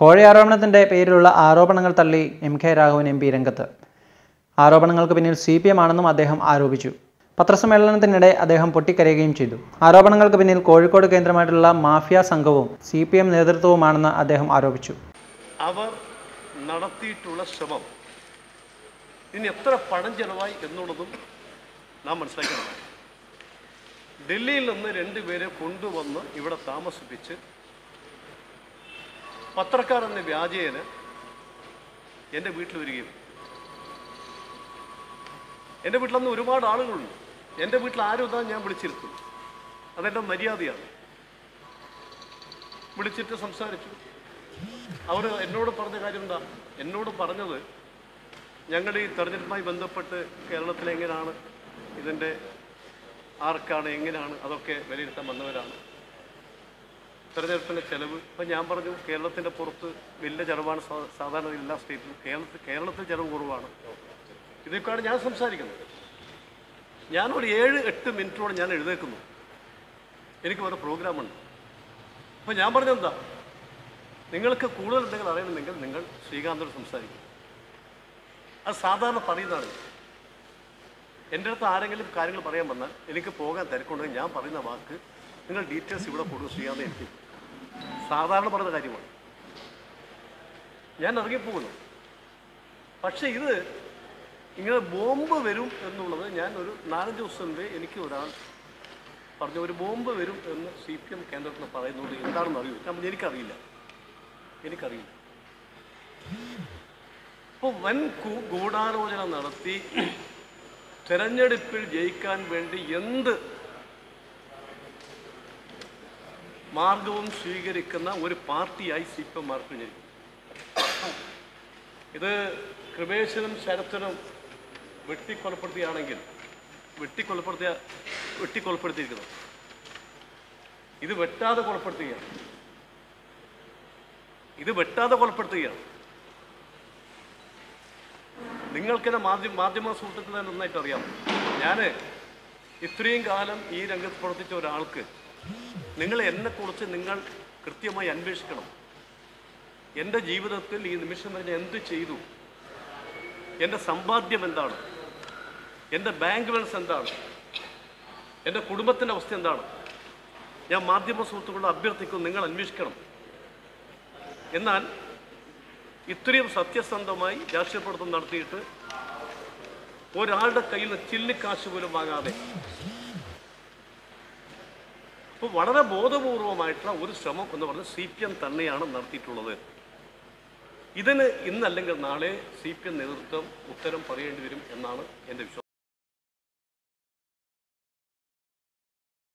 കോഴി ആരോപണത്തിന്റെ പേരിലുള്ള ആരോപണങ്ങൾ തള്ളി M K Raghavan M P രംഗത്ത്. ആരോപണങ്ങൾക്ക് പിന്നിൽ സി പി എം ആണെന്നും അദ്ദേഹം ആരോപിച്ചു. പത്രസമ്മേളനത്തിനിടെ അദ്ദേഹം പൊട്ടിക്കരയുകയും ചെയ്തു. ആരോപണങ്ങൾക്ക് പിന്നിൽ കോഴിക്കോട് കേന്ദ്രമായിട്ടുള്ള മാഫിയ സംഘവും സി പി എം നേതൃത്വവുമാണെന്ന് അദ്ദേഹം ആരോപിച്ചു. അവർ നടത്തിയിട്ടുള്ള ശ്രമം ഇനി എത്ര പണം ചെലവായി എന്നുള്ളതും നാം മനസ്സിലാക്കണം ഡൽഹിയിൽ നിന്ന് രണ്ടുപേരെ കൊണ്ടുവന്ന് ഇവിടെ താമസിപ്പിച്ച് പത്രക്കാർ എന്ന വ്യാജേന എന്റെ വീട്ടിൽ വരികയും. എന്റെ വീട്ടിലന്ന് ഒരുപാട് ആളുകളുണ്ട്. എന്റെ വീട്ടിൽ ആരും ഇതാ ഞാൻ വിളിച്ചിരുത്തും. അതെന്റെ മര്യാദയാണ്. വിളിച്ചിട്ട് സംസാരിച്ചു. അവർ എന്നോട് പറഞ്ഞ കാര്യം എന്താ എന്നോട് പറഞ്ഞത് ഞങ്ങൾ ഈ തെരഞ്ഞെടുപ്പുമായി ബന്ധപ്പെട്ട് കേരളത്തിൽ എങ്ങനെയാണ് ഇതിന്റെ ആർക്കാണ് എങ്ങനെയാണ് അതൊക്കെ വിലയിരുത്താൻ വന്നവരാണ്. തെരഞ്ഞെടുപ്പിന്റെ ചെലവ്. ഇപ്പം ഞാൻ പറഞ്ഞു കേരളത്തിന്റെ പുറത്ത് വലിയ ചെലവാണ് സാധാരണ എല്ലാ സ്റ്റേറ്റിലും. കേരളത്തിൽ കേരളത്തിൽ ചെലവ് കുറവാണ്. ഇതൊക്കെയാണ് ഞാൻ സംസാരിക്കുന്നത് ഞാനൊരു ഏഴ് എട്ട് മിനിറ്റോടെ ഞാൻ എഴുതേക്കുന്നു എനിക്ക് വേറെ പ്രോഗ്രാമുണ്ട്. അപ്പോൾ ഞാൻ പറഞ്ഞെന്താ നിങ്ങൾക്ക് കൂടുതൽ എന്തെങ്കിലും അറിയണമെങ്കിൽ നിങ്ങൾ ശ്രീകാന്തോട് സംസാരിക്കും. അത് സാധാരണ പറയുന്നതാണ്. എന്റെ അടുത്ത് ആരെങ്കിലും കാര്യങ്ങൾ പറയാൻ വന്നാൽ എനിക്ക് പോകാൻ തിരക്കുണ്ടെങ്കിൽ ഞാൻ പറയുന്ന വാക്ക് നിങ്ങൾ ഡീറ്റെയിൽസ് ഇവിടെ കൊടുക്കും ശ്രീകാന്ത് എനിക്ക്. സാധാരണ പറഞ്ഞ കാര്യമാണ്. ഞാൻ ഇറങ്ങിപ്പോകുന്നു. പക്ഷെ ഇത് ഇങ്ങനെ ബോംബ് വരും എന്നുള്ളത് ഞാൻ ഒരു നാലഞ്ച് ദിവസം മുമ്പേ എനിക്ക് ഒരാൾ പറഞ്ഞു ഒരു ബോംബ് വരും എന്ന് സി പി എം കേന്ദ്രത്തിൽ പറയുന്നുണ്ട്. എന്താണെന്ന് അറിയൂ? ഞാൻ എനിക്കറിയില്ല. എനിക്കറിയില്ല. അപ്പോൾ വൻ ഗൂഢാലോചന നടത്തി തെരഞ്ഞെടുപ്പിൽ ജയിക്കാൻ വേണ്ടി എന്ത് മാർഗവും സ്വീകരിക്കുന്ന ഒരു പാർട്ടിയായി സി പി എം മാർക്കിഞ്ഞിരിക്കും ഇത് കൃപേശനും ശരത്തിനും വെട്ടിക്കൊലപ്പെടുത്തിയാണെങ്കിൽ വെട്ടിക്കൊലപ്പെടുത്തിയ വെട്ടിക്കൊലപ്പെടുത്തിയിരിക്കുന്നത് ഇത് വെട്ടാതെ കൊലപ്പെടുത്തുകയാണ്. ഇത് വെട്ടാതെ കൊലപ്പെടുത്തുകയാണ്. നിങ്ങൾക്കെന്നെ മാധ്യമ മാധ്യമ സുഹൃത്തുക്കളെ നന്നായിട്ട് അറിയാം ഞാൻ ഇത്രയും കാലം ഈ രംഗത്ത് പ്രവർത്തിച്ച ഒരാൾക്ക് നിങ്ങൾ എന്നെക്കുറിച്ച് നിങ്ങൾ കൃത്യമായി അന്വേഷിക്കണം. എന്റെ ജീവിതത്തിൽ ഈ നിമിഷം വരെ എന്ത് ചെയ്തു? എന്റെ സമ്പാദ്യം എന്താണ്? എന്റെ ബാങ്ക് ബാലൻസ് എന്താണ്? എന്റെ കുടുംബത്തിന്റെ അവസ്ഥ എന്താണ്? ഞാൻ മാധ്യമ സുഹൃത്തുക്കളോട് അഭ്യർത്ഥിക്കുന്നു നിങ്ങൾ അന്വേഷിക്കണം. എന്നാൽ ഇത്രയും സത്യസന്ധമായി രാഷ്ട്രീയപ്രവർത്തനം നടത്തിയിട്ട് ഒരാളുടെ കയ്യിൽ നിന്ന് ചില്ലിക്കാശ് പോലും വാങ്ങാതെ അപ്പോൾ വളരെ ബോധപൂർവമായിട്ടുള്ള ഒരു ശ്രമം എന്ന് പറഞ്ഞ് സി പി എം തന്നെയാണ് നടത്തിയിട്ടുള്ളത്. ഇതിന് ഇന്നല്ലെങ്കിൽ നാളെ സി പി എം നേതൃത്വം ഉത്തരം പറയേണ്ടി വരും എന്നാണ് എന്റെ വിശ്വാസം.